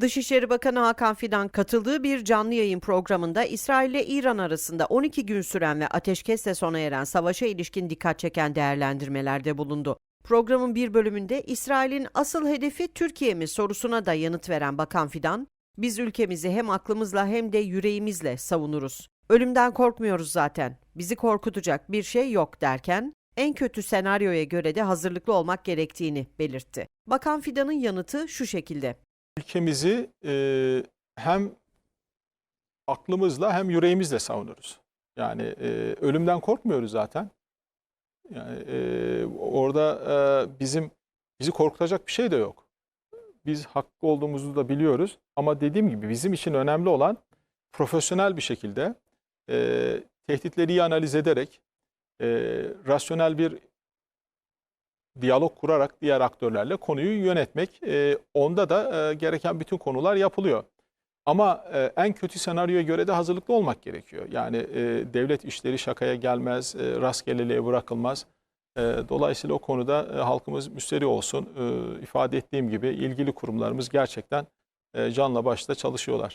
Dışişleri Bakanı Hakan Fidan katıldığı bir canlı yayın programında İsrail ile İran arasında 12 gün süren ve ateşkesle sona eren savaşa ilişkin dikkat çeken değerlendirmelerde bulundu. Programın bir bölümünde İsrail'in asıl hedefi Türkiye mi sorusuna da yanıt veren Bakan Fidan, biz ülkemizi hem aklımızla hem de yüreğimizle savunuruz. Ölümden korkmuyoruz zaten. Bizi korkutacak bir şey yok derken en kötü senaryoya göre de hazırlıklı olmak gerektiğini belirtti. Bakan Fidan'ın yanıtı şu şekilde. Ülkemizi e, hem aklımızla hem yüreğimizle savunuruz. Yani e, ölümden korkmuyoruz zaten. Yani e, orada e, bizim bizi korkutacak bir şey de yok. Biz hakkı olduğumuzu da biliyoruz. Ama dediğim gibi bizim için önemli olan profesyonel bir şekilde e, tehditleri iyi analiz ederek e, rasyonel bir diyalog kurarak diğer aktörlerle konuyu yönetmek. E, onda da e, gereken bütün konular yapılıyor. Ama e, en kötü senaryoya göre de hazırlıklı olmak gerekiyor. Yani e, devlet işleri şakaya gelmez, e, rastgeleliğe bırakılmaz. E, dolayısıyla o konuda e, halkımız müsterih olsun. E, ifade ettiğim gibi ilgili kurumlarımız gerçekten e, canla başla çalışıyorlar.